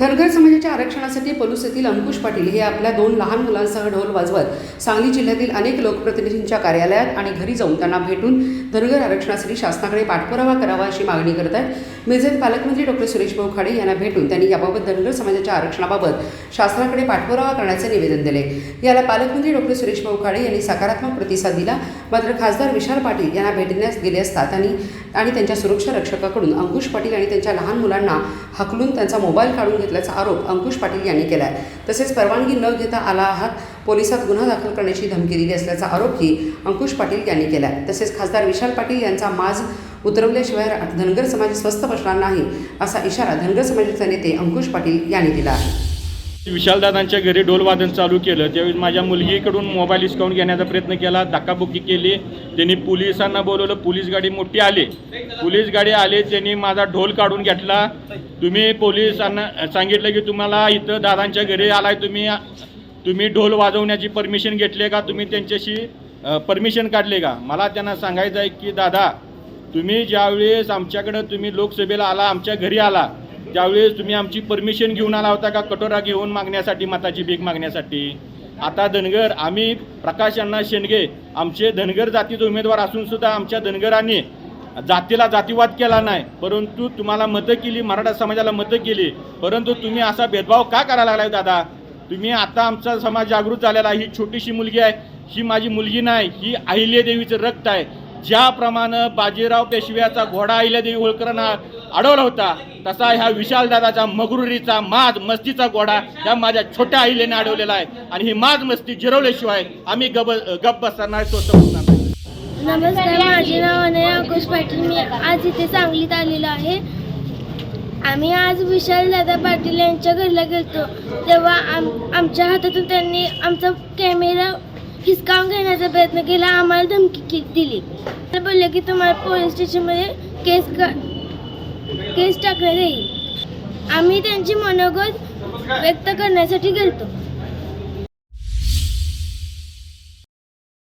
धनगर समाजाच्या आरक्षणासाठी पलूस येथील अंकुश पाटील हे आपल्या दोन लहान मुलांसह ढोल वाजवत सांगली जिल्ह्यातील अनेक लोकप्रतिनिधींच्या कार्यालयात आणि घरी जाऊन त्यांना भेटून धनगर आरक्षणासाठी शासनाकडे पाठपुरावा करावा अशी मागणी करत आहेत. मिरजेत पालकमंत्री डॉक्टर सुरेश भाऊ खाडे यांना भेटून त्यांनी याबाबत धनगर समाजाच्या आरक्षणाबाबत शासनाकडे पाठपुरावा करण्याचे निवेदन दिले. याला पालकमंत्री डॉक्टर सुरेश भाऊ खाडे यांनी सकारात्मक प्रतिसाद दिला. मात्र खासदार विशाल पाटील यांना भेटण्यास गेले असता त्यांनी आणि त्यांच्या सुरक्षा रक्षकाकडून अंकुश पाटील आणि त्यांच्या लहान मुलांना हकलून त्यांचा मोबाईल काढून घेतल्याचा आरोप अंकुश पाटील यांनी केला आहे तसेच परवानगी न घेता आला आहात पोलिसात गुन्हा दाखल करण्याची धमकी दिली असल्याचा आरोपही अंकुश पाटील यांनी केला आहे तसेच खासदार विशाल पाटील यांचा माज उतरवल्याशिवाय धनगर समाज स्वस्थ बसणार नाही असा इशारा धनगर समाजाचे नेते अंकुश पाटील यांनी दिला आहे. विशालदादांच्या घरी ढोलवादन चालू केलं. त्यावेळी माझ्या मुलगीकडून मोबाईल हिसकावून घेण्याचा प्रयत्न केला. धक्काबुक्की केली. त्यांनी पोलिसांना बोलवलं. पोलीस गाडी मोठी आली. पोलीस गाडी आली. त्यांनी माझा ढोल काढून घेतला. तुम्ही पोलिसांना सांगितलं की तुम्हाला इथं दादांच्या घरी आलाय. तुम्ही तुम्ही ढोल वाजवण्याची परमिशन घेतले का? तुम्ही त्यांच्याशी परमिशन काढले का? मला त्यांना सांगायचं आहे की दादा तुम्ही ज्यावेळेस आमच्याकडं तुम्ही लोकसभेला आला आमच्या घरी आला त्यावेळेस तुम्ही आमची परमिशन घेऊन आला होता का कटोरा घेऊन मागण्यासाठी मताची भीक मागण्यासाठी? आता धनगर आम्ही प्रकाश अण्णा शेंडगे आमचे धनगर जातीचे उमेदवार असून सुद्धा आमच्या धनगरांनी जातीला जातीवाद केला नाही. परंतु तुम्हाला मतं केली मराठा समाजाला मतं केली. परंतु तुम्ही असा भेदभाव का करायला लागलाय दादा? तुम्ही आता आमचा समाज जागृत झालेला आहे. ही छोटीशी मुलगी आहे. ही माझी मुलगी नाही. ही अहिल्यादेवीचं रक्त आहे. ज्याप्रमाणे बाजीराव पेशव्याचा घोडा अहिल्यादेवी होळकरांना अडवला होता तसा ह्या विशालदादाचा मगरुरीचा माज मस्तीचा घोडा ह्या माझ्या छोट्या अहिलेने अडवलेला आहे. आणि ही माज मस्ती जिरवल्याशिवाय आम्ही गप गप बसणार तो स्वतः नमस्कार माझे नाव अनया अंकुश पाटील. मी आज इथे सांगलीत आलेलो आहे. आम्ही आज विशाल दादा पाटील यांच्या घरला गेलतो. तेव्हा आम आमच्या हातातून त्यांनी आमचा कॅमेरा हिसकावून घेण्याचा प्रयत्न केला. आम्हाला धमकी की दिली. तर बोलले की तुम्हाला पोलीस स्टेशनमध्ये केस का केस टाकण्यात येईल. आम्ही त्यांची मनोगत व्यक्त करण्यासाठी गेलतो.